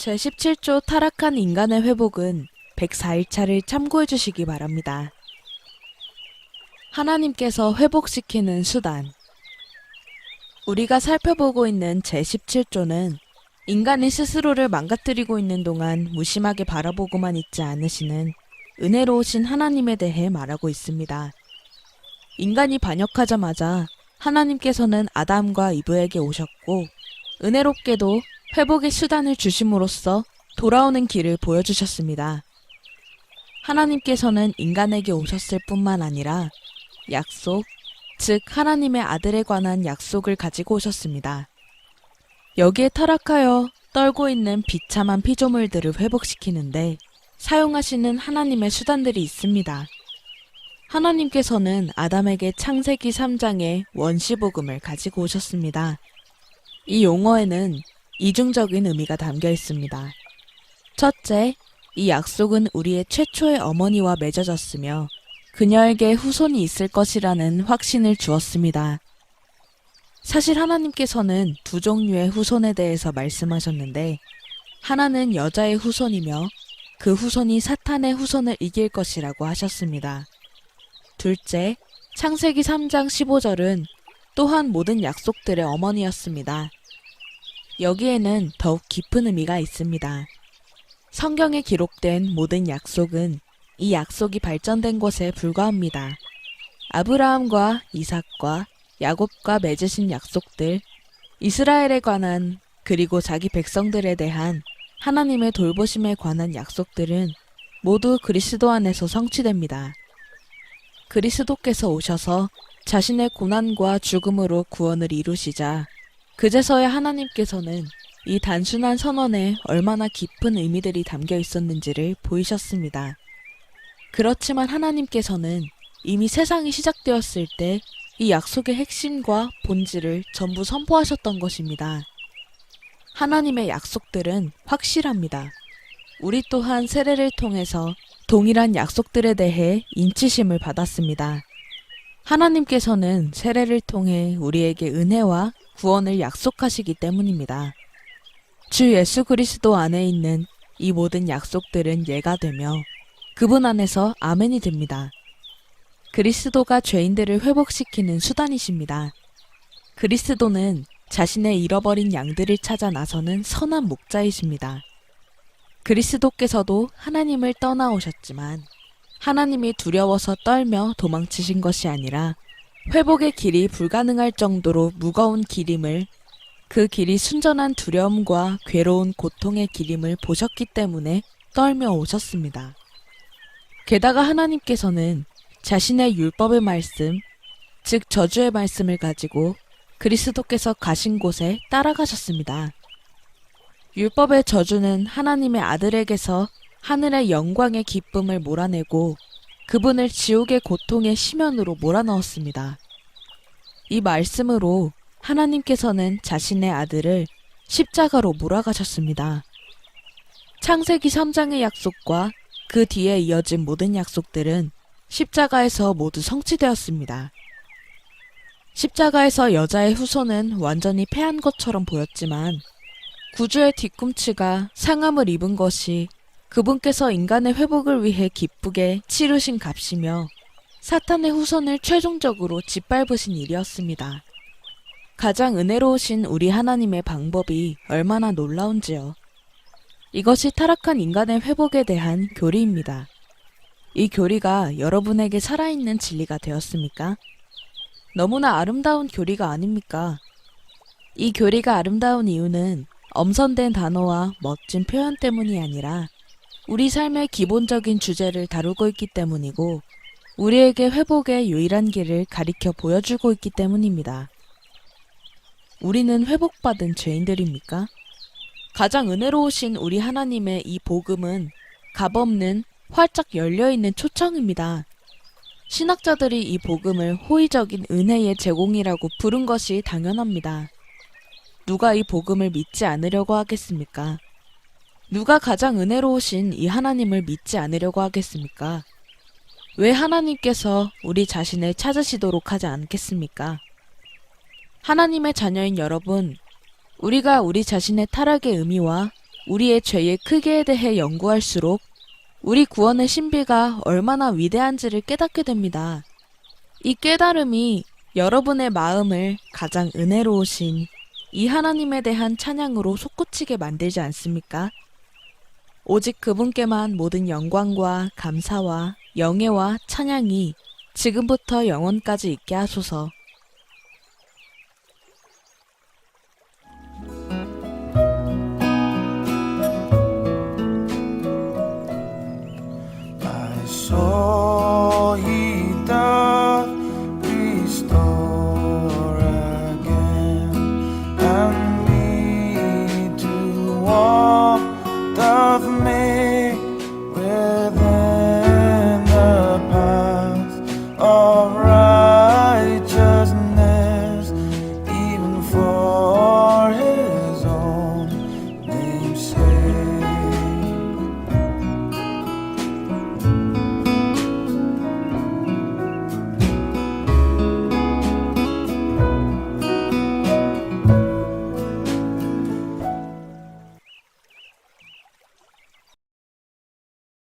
제17조 타락한 인간의 회복은 104일차를 참고해 주시기 바랍니다. 하나님께서 회복시키는 수단. 우리가 살펴보고 있는 제17조는 인간이 스스로를 망가뜨리고 있는 동안 무심하게 바라보고만 있지 않으시는 은혜로우신 하나님에 대해 말하고 있습니다. 인간이 반역하자마자 하나님께서는 아담과 이브에게 오셨고 은혜롭게도 회복의 수단을 주심으로써 돌아오는 길을 보여주셨습니다. 하나님께서는 인간에게 오셨을 뿐만 아니라 약속, 즉 하나님의 아들에 관한 약속을 가지고 오셨습니다. 여기에 타락하여 떨고 있는 비참한 피조물들을 회복시키는데 사용하시는 하나님의 수단들이 있습니다. 하나님께서는 아담에게 창세기 3장의 원시복음을 가지고 오셨습니다. 이 용어에는 이중적인 의미가 담겨 있습니다. 첫째, 이 약속은 우리의 최초의 어머니와 맺어졌으며 그녀에게 후손이 있을 것이라는 확신을 주었습니다. 사실 하나님께서는 두 종류의 후손에 대해서 말씀하셨는데 하나는 여자의 후손이며 그 후손이 사탄의 후손을 이길 것이라고 하셨습니다. 둘째, 창세기 3장 15절은 또한 모든 약속들의 어머니였습니다. 여기에는 더욱 깊은 의미가 있습니다. 성경에 기록된 모든 약속은 이 약속이 발전된 것에 불과합니다. 아브라함과 이삭과 야곱과 맺으신 약속들, 이스라엘에 관한 그리고 자기 백성들에 대한 하나님의 돌보심에 관한 약속들은 모두 그리스도 안에서 성취됩니다. 그리스도께서 오셔서 자신의 고난과 죽음으로 구원을 이루시자 그제서야 하나님께서는 이 단순한 선언에 얼마나 깊은 의미들이 담겨 있었는지를 보이셨습니다. 그렇지만 하나님께서는 이미 세상이 시작되었을 때 이 약속의 핵심과 본질을 전부 선포하셨던 것입니다. 하나님의 약속들은 확실합니다. 우리 또한 세례를 통해서 동일한 약속들에 대해 인치심을 받았습니다. 하나님께서는 세례를 통해 우리에게 은혜와 구원을 약속하시기 때문입니다. 주 예수 그리스도 안에 있는 이 모든 약속들은 예가 되며 그분 안에서 아멘이 됩니다. 그리스도가 죄인들을 회복시키는 수단이십니다. 그리스도는 자신의 잃어버린 양들을 찾아 나서는 선한 목자이십니다. 그리스도께서도 하나님을 떠나오셨지만 하나님이 두려워서 떨며 도망치신 것이 아니라 회복의 길이 불가능할 정도로 무거운 길임을 그 길이 순전한 두려움과 괴로운 고통의 길임을 보셨기 때문에 떨며 오셨습니다. 게다가 하나님께서는 자신의 율법의 말씀, 즉 저주의 말씀을 가지고 그리스도께서 가신 곳에 따라가셨습니다. 율법의 저주는 하나님의 아들에게서 하늘의 영광의 기쁨을 몰아내고 그분을 지옥의 고통의 심연으로 몰아넣었습니다. 이 말씀으로 하나님께서는 자신의 아들을 십자가로 몰아가셨습니다. 창세기 3장의 약속과 그 뒤에 이어진 모든 약속들은 십자가에서 모두 성취되었습니다. 십자가에서 여자의 후손은 완전히 패한 것처럼 보였지만 구주의 뒤꿈치가 상함을 입은 것이 그분께서 인간의 회복을 위해 기쁘게 치르신 값이며 사탄의 후손을 최종적으로 짓밟으신 일이었습니다. 가장 은혜로우신 우리 하나님의 방법이 얼마나 놀라운지요. 이것이 타락한 인간의 회복에 대한 교리입니다. 이 교리가 여러분에게 살아있는 진리가 되었습니까? 너무나 아름다운 교리가 아닙니까? 이 교리가 아름다운 이유는 엄선된 단어와 멋진 표현 때문이 아니라 우리 삶의 기본적인 주제를 다루고 있기 때문이고 우리에게 회복의 유일한 길을 가리켜 보여주고 있기 때문입니다. 우리는 회복받은 죄인들입니까? 가장 은혜로우신 우리 하나님의 이 복음은 값없는 활짝 열려있는 초청입니다. 신학자들이 이 복음을 호의적인 은혜의 제공이라고 부른 것이 당연합니다. 누가 이 복음을 믿지 않으려고 하겠습니까? 누가 가장 은혜로우신 이 하나님을 믿지 않으려고 하겠습니까? 왜 하나님께서 우리 자신을 찾으시도록 하지 않겠습니까? 하나님의 자녀인 여러분, 우리가 우리 자신의 타락의 의미와 우리의 죄의 크기에 대해 연구할수록 우리 구원의 신비가 얼마나 위대한지를 깨닫게 됩니다. 이 깨달음이 여러분의 마음을 가장 은혜로우신 이 하나님에 대한 찬양으로 솟구치게 만들지 않습니까? 오직 그분께만 모든 영광과 감사와 영예와 찬양이 지금부터 영원까지 있게 하소서.